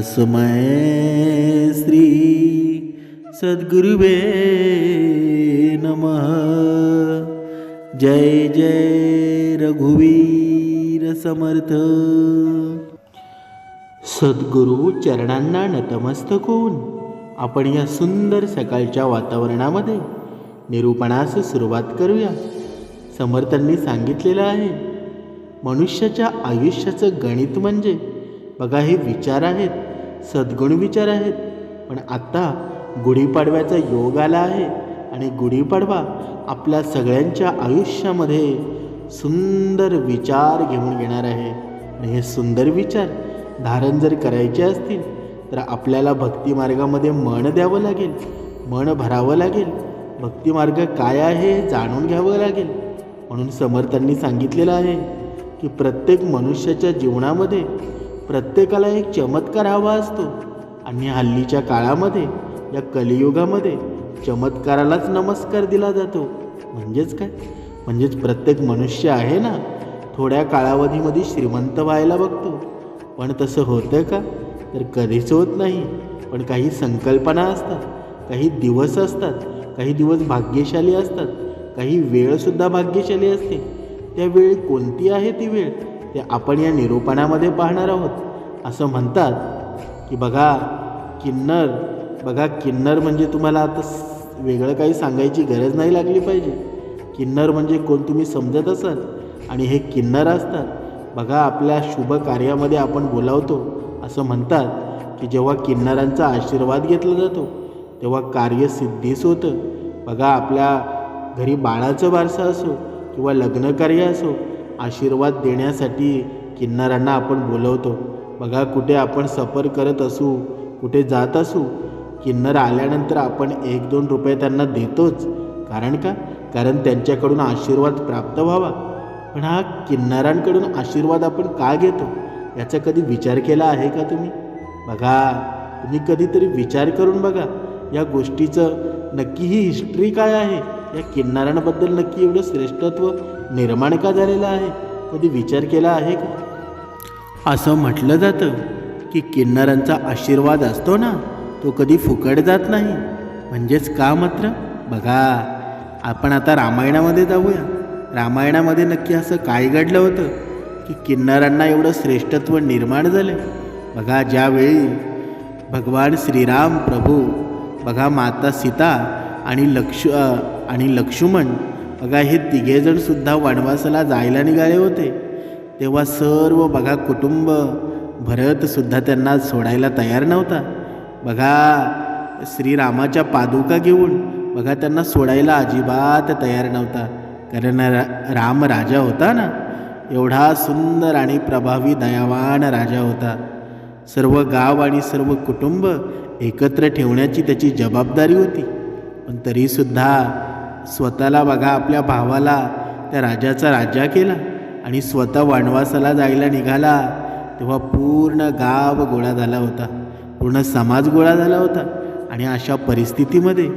तस्मै श्री सद्गुरुवे नमः. जय जय रघुवीर समर्थ. सद्गुरु चरणांना नतमस्तक होऊन आपण या सुंदर सकाळच्या वातावरणामध्ये निरूपणास सुरुवात करूया. समर्थांनी सांगितलेलं आहे मनुष्याच्या आयुष्याचं गणित म्हणजे बघा हे विचार आहेत सद्गुण विचार आहेत. पण आत्ता गुढीपाडव्याचा योग आला आहे आणि गुढीपाडवा आपल्या सगळ्यांच्या आयुष्यामध्ये सुंदर विचार घेऊन येणार आहे. आणि हे सुंदर विचार धारण जर करायचे असतील तर आपल्याला भक्तिमार्गामध्ये मन द्यावं लागेल मन भरावं लागेल. भक्तिमार्ग काय आहे हे जाणून घ्यावं लागेल. म्हणून समर्थांनी सांगितलेलं आहे की प्रत्येक मनुष्याच्या जीवनामध्ये प्रत्येकाला एक चमत्कार हवा असतो. आणि हल्लीच्या काळामध्ये या कलियुगामध्ये चमत्कारालाच नमस्कार दिला जातो. म्हणजेच काय? म्हणजेच प्रत्येक मनुष्य आहे ना थोड्या कालावधीमध्ये श्रीमंत व्हायला बघतो. पण तसं होतं का? तर कधीच होत नाही. पण काही संकल्पना असतात काही दिवस असतात काही दिवस भाग्यशाली असतात काही वेळसुद्धा भाग्यशाली असते. त्या वेळ कोणती आहे ती वेळ? ते आपण या निरूपणामध्ये पाहणार आहोत. असं म्हणतात की बघा किन्नर बघा किन्नर म्हणजे तुम्हाला आता वेगळं काही सांगायची गरज नाही लागली पाहिजे. किन्नर म्हणजे कोण तुम्ही समजत असाल? आणि हे किन्नर असतात. बघा आपल्या शुभ कार्यामध्ये आपण बोलावतो. असं म्हणतात की जेव्हा किन्नरांचा आशीर्वाद घेतला जातो तेव्हा कार्य सिद्धीस होतं. बघा आपल्या घरी बाळाचं बारसं असो किंवा लग्नकार्य असो आशीर्वाद देण्यासाठी किन्नरांना आपण बोलवतो. बघा कुठे आपण सफर करत असू कुठे जात असू किन्नर आल्यानंतर आपण एक दोन रुपये त्यांना देतोच. कारण का? कारण त्यांच्याकडून आशीर्वाद प्राप्त व्हावा. पण हा किन्नरांकडून आशीर्वाद आपण का घेतो? याचा कधी विचार केला आहे का तुम्ही? बघा तुम्ही कधीतरी विचार करून बघा. या गोष्टीचं नक्की ही हिस्ट्री काय आहे? या किन्नरांबद्दल नक्की एवढं श्रेष्ठत्व निर्माण का झालेलं आहे? कधी विचार केला आहे का? असं म्हटलं जातं की किन्नरांचा आशीर्वाद असतो ना तो कधी फुकट जात नाही. म्हणजेच का मात्र? बघा आपण आता रामायणामध्ये जाऊया. रामायणामध्ये नक्की असं काय घडलं होतं की किन्नरांना एवढं श्रेष्ठत्व निर्माण झालं? बघा ज्यावेळी भगवान श्रीराम प्रभू बघा माता सीता आणि लक्ष आणि लक्ष्मण बघा हे तिघेजणसुद्धा वनवासाला जायला निघाले होते. तेव्हा सर्व बघा कुटुंब भरतसुद्धा त्यांना सोडायला तयार नव्हता. बघा श्रीरामाच्या पादुका घेऊन बघा त्यांना सोडायला अजिबात तयार नव्हता. कारण रा राम राजा होता ना एवढा सुंदर आणि प्रभावी दयावान राजा होता. सर्व गाव आणि सर्व कुटुंब एकत्र ठेवण्याची त्याची जबाबदारी होती. पण तरीसुद्धा स्वतःला बघा आपल्या भावाला त्या राजाचा राजा केला आणि स्वतः वनवासाला जायला निघाला तेव्हा पूर्ण गाव गोळा झाला होता. पूर्ण समाज गोळा झाला होता. आणि अशा परिस्थितीमध्ये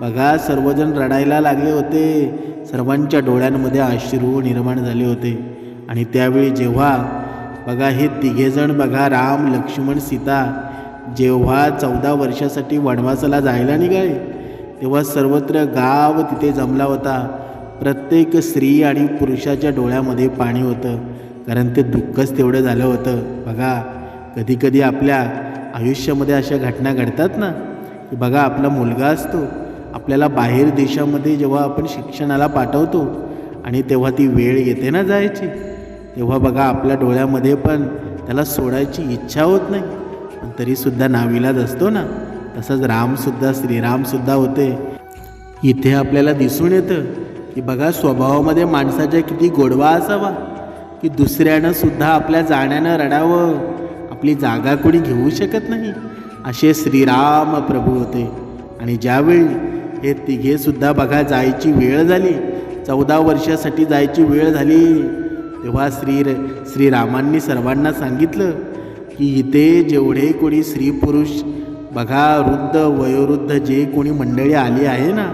बघा सर्वजण रडायला लागले होते. सर्वांच्या डोळ्यांमध्ये अश्रू निर्माण झाले होते. आणि त्यावेळी जेव्हा बघा हे तिघेजण बघा राम लक्ष्मण सीता जेव्हा चौदा वर्षासाठी वनवासाला जायला निघाले तेव्हा सर्वत्र गाव तिथे जमला होता. प्रत्येक स्त्री आणि पुरुषाच्या डोळ्यामध्ये पाणी होतं. कारण ते दुःखच तेवढं झालं होतं. बघा कधीकधी आपल्या आयुष्यामध्ये अशा घटना घडतात ना? की बघा आपला मुलगा असतो. आपल्याला बाहेर देशामध्ये जेव्हा आपण शिक्षणाला पाठवतो आणि तेव्हा ती वेळ येते ना जायची? तेव्हा बघा आपल्या डोळ्यामध्ये पण त्याला सोडायची इच्छा होत नाही. पण तरीसुद्धा नाविलाज असतो ना? तसंच रामसुद्धा श्रीरामसुद्धा होते. इथे आपल्याला दिसून येतं की बघा स्वभावामध्ये माणसाच्या किती गोडवा असावा की दुसऱ्यानं सुद्धा आपल्या जाण्यानं रडावं आपली जागा कोणी घेऊ शकत नाही. असे श्रीराम प्रभू होते. आणि ज्यावेळी हे तिघेसुद्धा बघा जायची वेळ झाली चौदा वर्षासाठी जायची वेळ झाली तेव्हा श्री श्रीरामांनी सर्वांना सांगितलं की इथे जेवढे कोणी स्त्री पुरुष बघा वृद्ध वयोवृद्ध जे कोणी मंडळी आली आहे ना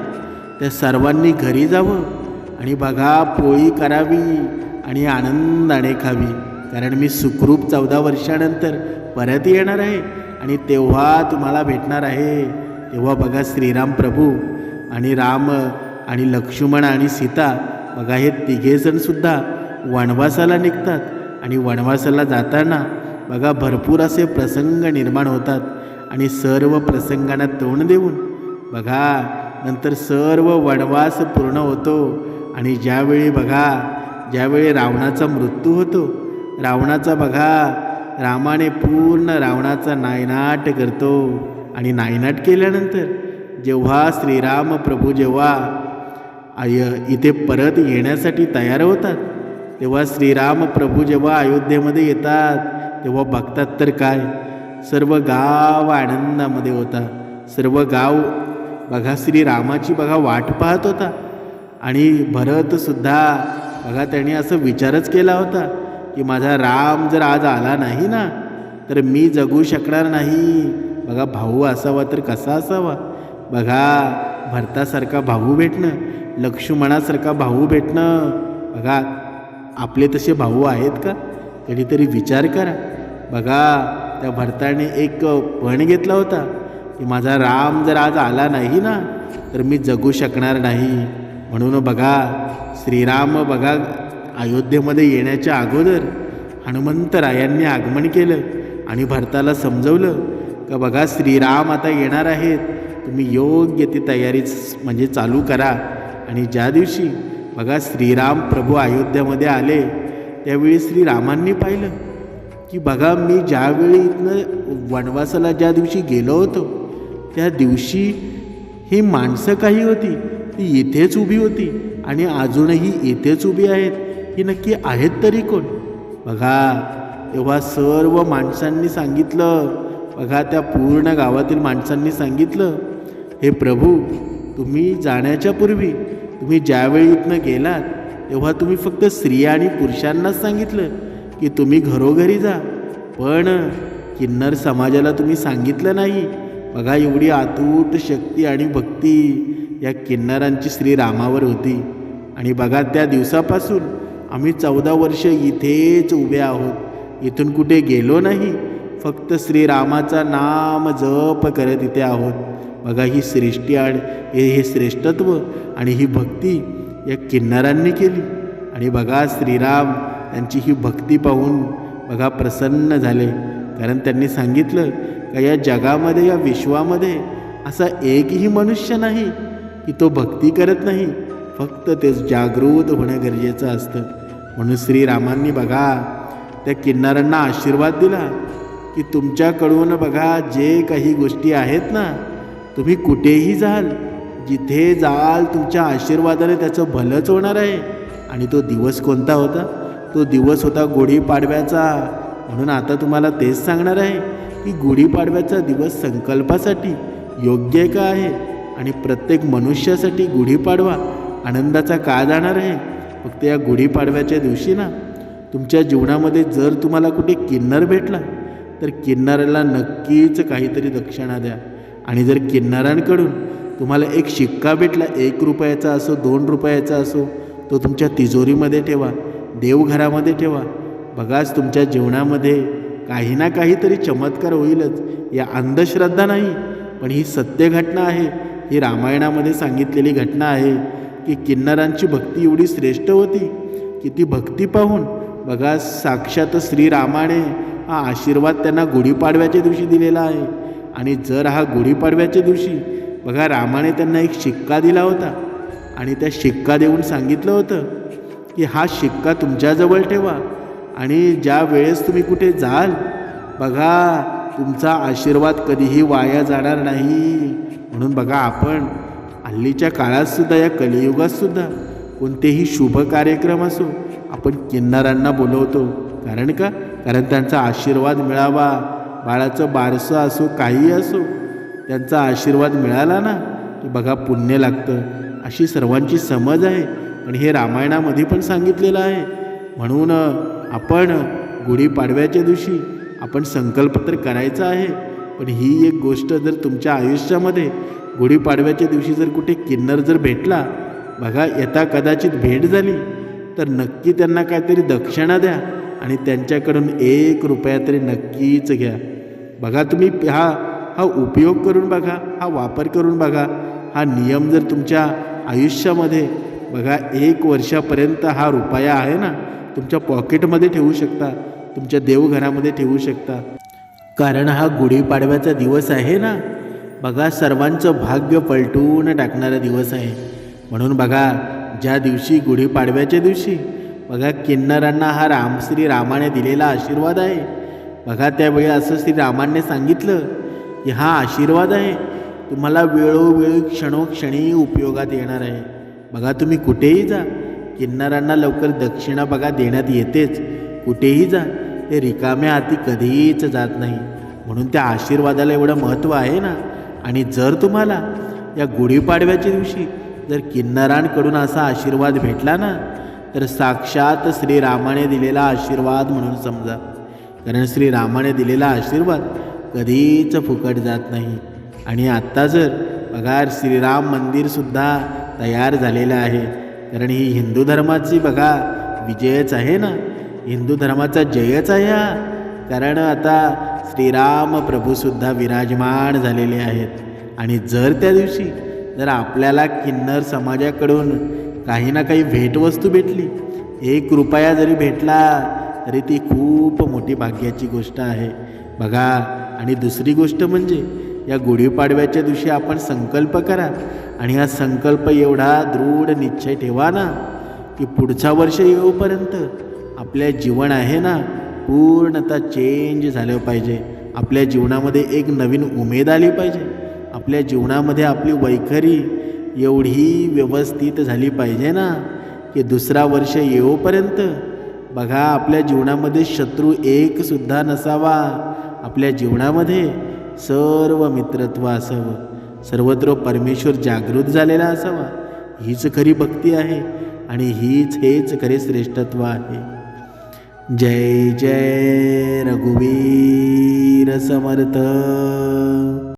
त्या सर्वांनी घरी जावं आणि बघा पोळी करावी आणि आनंदाने खावी. कारण मी सुखरूप चौदा वर्षानंतर परत येणार आहे आणि तेव्हा तुम्हाला भेटणार आहे. तेव्हा बघा श्रीराम प्रभू आणि राम आणि लक्ष्मण आणि सीता बघा हे तिघेजणसुद्धा वनवासाला निघतात. आणि वनवासाला जाताना बघा भरपूर असे प्रसंग निर्माण होतात. आणि सर्व प्रसंगांना तोंड देऊन बघा नंतर सर्व वनवास पूर्ण होतो. आणि ज्यावेळी बघा ज्यावेळी रावणाचा मृत्यू होतो रावणाचा बघा रामाने पूर्ण रावणाचा नायनाट करतो. आणि नायनाट केल्यानंतर जेव्हा श्रीराम प्रभू जेव्हा आय इथे परत येण्यासाठी तयार होतात तेव्हा श्रीराम प्रभू जेव्हा अयोध्येमध्ये येतात तेव्हा बघतात तर काय? सर्व गाव आनंदामध्ये होता. सर्व गाव बघा श्रीरामाची बघा वाट पाहत होता. आणि भरतसुद्धा बघा त्याने असं विचारच केला होता की माझा राम जर आज आला नाही ना तर मी जगू शकणार नाही. बघा भाऊ असावा तर कसा असावा? बघा भरतासारखा भाऊ भेटणं लक्ष्मणासारखा भाऊ भेटणं. बघा आपले तसे भाऊ आहेत का? कधीतरी विचार करा. बघा त्या भरताने एक पण घेतला होता की माझा राम जर आज आला नाही ना तर मी जगू शकणार नाही. म्हणून बघा श्रीराम बघा अयोध्येमध्ये येण्याच्या अगोदर हनुमंतरायांनी आगमन केलं आणि भरताला समजवलं का बघा श्रीराम आता येणार आहेत. तुम्ही योग्य ती तयारी म्हणजे चालू करा. आणि ज्या दिवशी बघा श्रीराम प्रभू अयोध्येमध्ये आले त्यावेळी श्रीरामांनी पाहिलं. की बघा मी ज्यावेळी इथनं वनवासाला ज्या दिवशी गेलो होतो त्या दिवशी ही माणसं काही होती ती इथेच उभी होती आणि अजूनही इथेच उभी आहेत. ही नक्की आहेत तरी कोण? बघा तेव्हा सर्व माणसांनी सांगितलं बघा त्या पूर्ण गावातील माणसांनी सांगितलं हे प्रभू तुम्ही जाण्याच्या पूर्वी तुम्ही ज्यावेळी इथनं गेलात तेव्हा तुम्ही फक्त स्त्रिया आणि पुरुषांनाच सांगितलं की तुम्ही घरोघरी जा. पण किन्नर समाजाला तुम्ही सांगितलं नाही. बघा एवढी आतूट शक्ती आणि भक्ती या किन्नरांची श्रीरामावर होती. आणि बघा त्या दिवसापासून आम्ही चौदा वर्ष इथेच उभे आहोत. इथून कुठे गेलो नाही. फक्त श्रीरामाचा नाम जप करत इथे आहोत. बघा ही सृष्टी आणि हे हे श्रेष्ठत्व आणि ही भक्ती या किन्नरांनी केली. आणि बघा श्रीराम त्यांची ही भक्ती पाहून बघा प्रसन्न झाले. कारण त्यांनी सांगितलं का या जगामध्ये या विश्वामध्ये असा एकही मनुष्य नाही की तो भक्ती करत नाही. फक्त ते जागृत होणं गरजेचं असतं. म्हणून श्रीरामांनी बघा त्या किन्नारांना आशीर्वाद दिला की तुमच्याकडून बघा जे काही गोष्टी आहेत ना तुम्ही कुठेही जाल जिथे जाल तुमच्या आशीर्वादाने त्याचं भलंच होणार आहे. आणि तो दिवस कोणता होता? तो दिवस होता गुढीपाडव्याचा. म्हणून आता तुम्हाला तेच सांगणार आहे की गुढीपाडव्याचा दिवस संकल्पासाठी योग्य का आहे? आणि प्रत्येक मनुष्यासाठी गुढीपाडवा आनंदाचा का जाणार आहे? फक्त या गुढीपाडव्याच्या दिवशी ना तुमच्या जीवनामध्ये जर तुम्हाला कुठे किन्नर भेटला तर किन्नराला नक्कीच काहीतरी दक्षिणा द्या. आणि जर किन्नरांकडून तुम्हाला एक शिक्का भेटला एक रुपयाचा असो दोन रुपयाचा असो तो तुमच्या तिजोरीमध्ये ठेवा. देवघरामध्ये ठेवा. बघाच तुमच्या जीवनामध्ये काही ना काहीतरी चमत्कार होईलच. या अंधश्रद्धा नाही पण ही सत्य घटना आहे. ही रामायणामध्ये सांगितलेली घटना आहे की किन्नरांची भक्ती एवढी श्रेष्ठ होती की ती भक्ती पाहून बघा साक्षात श्रीरामाने हा आशीर्वाद त्यांना गुढीपाडव्याच्या दिवशी दिलेला आहे. आणि जर हा गुढीपाडव्याच्या दिवशी बघा रामाने त्यांना एक शिक्का दिला होता आणि त्या शिक्का देऊन सांगितलं होतं की हा शिक्का तुमच्याजवळ ठेवा. आणि ज्या वेळेस तुम्ही कुठे जाल बघा तुमचा आशीर्वाद कधीही वाया जाणार नाही. म्हणून बघा आपण हल्लीच्या काळातसुद्धा या कलियुगातसुद्धा कोणतेही शुभ कार्यक्रम असो आपण किन्नरांना बोलवतो. कारण का? कारण त्यांचा आशीर्वाद मिळावा. बाळाचं बारसं असो काही असो त्यांचा आशीर्वाद मिळाला ना की बघा पुण्य लागतं. अशी सर्वांची समज आहे. आणि हे रामायणामध्ये पण सांगितलेलं आहे. म्हणून आपण गुढीपाडव्याच्या दिवशी आपण संकल्प तर करायचा आहे पण ही एक गोष्ट जर तुमच्या आयुष्यामध्ये गुढीपाडव्याच्या दिवशी जर कुठे किन्नर जर भेटला बघा येता कदाचित भेट झाली तर नक्की त्यांना काहीतरी दक्षिणा द्या आणि त्यांच्याकडून एक रुपया तरी नक्कीच घ्या. बघा तुम्ही हा हा उपयोग करून बघा हा वापर करून बघा हा नियम जर तुमच्या आयुष्यामध्ये बघा एक वर्षापर्यंत हा रुपया आहे ना तुमच्या पॉकेटमध्ये ठेवू शकता तुमच्या देवघरामध्ये ठेवू शकता. कारण हा गुढीपाडव्याचा दिवस आहे ना बघा सर्वांचं भाग्य पलटून टाकणारा दिवस आहे. म्हणून बघा ज्या दिवशी गुढीपाडव्याच्या दिवशी बघा किन्नरांना हा राम श्री रामाने दिलेला आशीर्वाद आहे. बघा त्यावेळी असं श्री रामाने सांगितलं की हा आशीर्वाद आहे तुम्हाला वेळोवेळी क्षणोक्षणी उपयोगात येणार आहे. बघा तुम्ही कुठेही जा. किन्नरांना लवकर दक्षिणा बघा देण्यात येतेच. कुठेही जा. ते रिकाम्या हाती कधीच जात नाही. म्हणून त्या आशीर्वादाला एवढं महत्त्व आहे ना? आणि जर तुम्हाला या गुढीपाडव्याच्या दिवशी जर किन्नरांकडून असा आशीर्वाद भेटला ना तर साक्षात श्रीरामाने दिलेला आशीर्वाद म्हणून समजा. कारण श्रीरामाने दिलेला आशीर्वाद कधीच फुकट जात नाही. आणि आत्ता जर बघा श्रीराम मंदिरसुद्धा तयार झालेलं आहे. कारण ही हिंदू धर्माची बघा विजयच आहे ना? हिंदू धर्माचा जयच आहे हा. कारण आता श्रीराम प्रभूसुद्धा विराजमान झालेले आहेत. आणि जर त्या दिवशी जर आपल्याला किन्नर समाजाकडून काही ना काही भेटवस्तू भेटली एक रुपया जरी भेटला तरी ती खूप मोठी भाग्याची गोष्ट आहे. बघा आणि दुसरी गोष्ट म्हणजे या गुढीपाडव्याच्या दिवशी आपण संकल्प करा. आणि हा संकल्प एवढा दृढ निश्चय ठेवा ना की पुढचा वर्ष येऊपर्यंत आपल्या जीवन आहे ना पूर्णतः चेंज झालं पाहिजे. आपल्या जीवनामध्ये एक नवीन उमेद आली पाहिजे. आपल्या जीवनामध्ये आपली वैखरी एवढी व्यवस्थित झाली पाहिजे ना की दुसरा वर्ष येऊपर्यंत बघा आपल्या जीवनामध्ये शत्रू एकसुद्धा नसावा. आपल्या जीवनामध्ये सर्व मित्रत्व असावं सर्वत्र परमेश्वर जागृत झालेला असावा. हीच खरी भक्ती आहे आणि हीच हेच खरे श्रेष्ठत्व आहे. जय जय रघुवीर समर्थ.